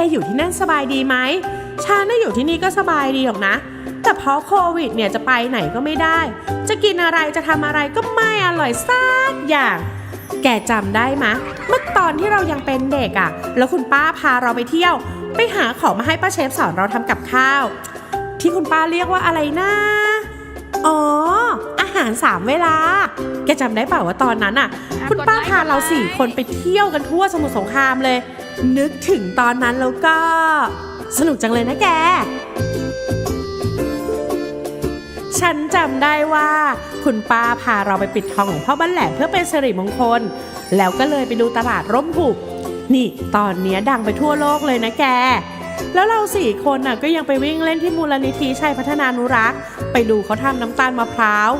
แกอยู่ที่นั่นสบายดีไหมฉันน่ะอยู่ที่นี่ก็สบายดีหรอกนะ แต่เพราะโควิดเนี่ยจะไปไหนก็ไม่ได้ จะกินอะไรจะทำอะไรก็ไม่อร่อยสักอย่าง แกจำได้ไหมเมื่อตอนที่เรายังเป็นเด็กอะ่ะ แล้วคุณป้าพาเราไปเที่ยว ไปหาของมาให้ป้าเชฟสอนเราทำกับข้าว ที่คุณป้าเรียกว่าอะไรนะ อ๋ออ หารสามเวลา แกจำได้เปล่าว่าตอนนั้นอะ คุณป้าพาเราสี่คนไปเที่ยวกันทั่วสมุทรสงครามเลย นึกถึงตอนนั้นแล้วก็ สนุกจังเลยนะแก ฉันจำได้ว่า คุณป้าพาเราไปปิดทองของพ่อบ้านแหลมเพื่อเป็นสิริมงคล แล้วก็เลยไปดูตลาดร่มหุบ นี่ตอนเนี้ยดังไปทั่วโลกเลยนะแก แล้วเราสี่คนน่ะก็ยังไปวิ่งเล่นที่มูลนิธิชัยพัฒนานุรักษ์ ไปดูเขาทำน้ำตาลมะพร้าว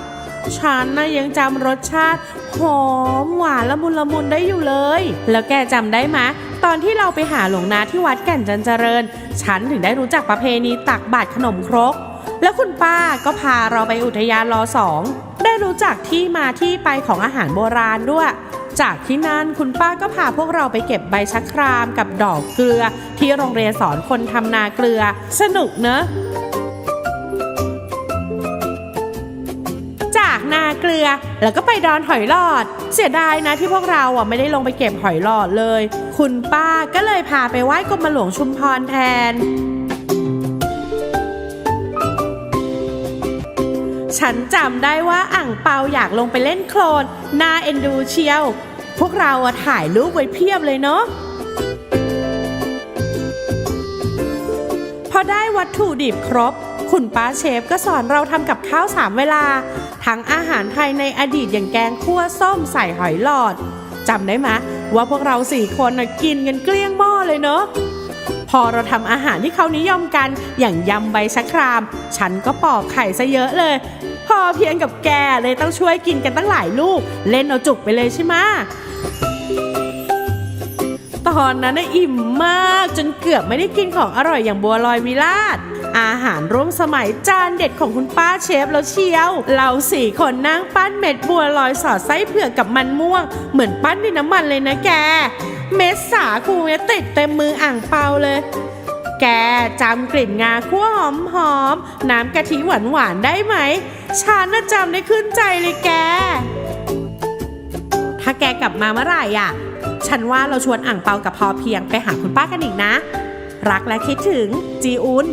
ฉันน่ะยังจำรสชาติหอมหวานละมุนละมุนได้อยู่เลย แล้วแกจำได้ไหมตอนที่เราไปหาหลวงนาที่วัดแก่นจันเจริญ ฉันถึงได้รู้จักประเพณีตักบาตรขนมครก แล้วคุณป้าก็พาเราไปอุทยานรอสองได้รู้จักที่มาที่ไปของอาหารโบราณด้วย จากที่นั่นคุณป้าก็พาพวกเราไปเก็บใบชะครามกับดอกเกลือ ที่โรงเรียนสอนคนทำนาเกลือ สนุกเนอะ เกลือ แล้วก็ไปดอนหอยหลอด เสียดายนะที่พวกเราอะไม่ได้ลงไปเก็บหอยหลอดเลย คุณป้าก็เลยพาไปไหว้กรมหลวงชุมพรแทน ฉันจำได้ว่าอ่างเปาอยากลงไปเล่นโคลนนาเอ็นดูเชียว พวกเราอะถ่ายรูปไว้เพียบเลยเนาะพอได้วัตถุดิบครบ คุณป้าเชฟก็สอนเราทำกับข้าวสามเวลา ทั้งอาหารไทยในอดีตอย่างแกงคั่วส้มใส่หอยหลอดจำได้ไหมว่าพวกเราสี่คนนะกินกันเกลี้ยงหม้อเลยเนาะพอเราทำอาหารที่เขานิยมกันอย่างยำใบชะคราม ฉันก็ปอกไข่ซะเยอะเลย พอเพียงกับแกเลยต้องช่วยกินกันตั้งหลายลูก เล่นเอาจุกไปเลยใช่ไหม ตอนนั้นน่ะอิ่มมาก จนเกือบไม่ได้กินของอร่อยอย่างบัวลอยวิราชอาหารร่วมสมัยจานเด็ดของคุณป้าเชฟแล้วเชียว เราสี่คนนั่งปั้นเม็ดบัวลอยสอดไส้เผือกกับมันม่วง เหมือนปั้นในน้ำมันเลยนะแก เม็ดสาคูเนี่ยติดเต็มมืออ่างเปาเลยแกจำกลิ่นงาคั่วหอมหอมๆน้ำกะทิหวานหวานๆได้ไหม ฉันน่ะจำได้ขึ้นใจเลยแก ถ้าแกกลับมาเมื่อไหร่อะ ฉันว่าเราชวนอ่างเปากับพอเพียงไปหาคุณป้ากันอีกนะ รักและคิดถึงจีอุน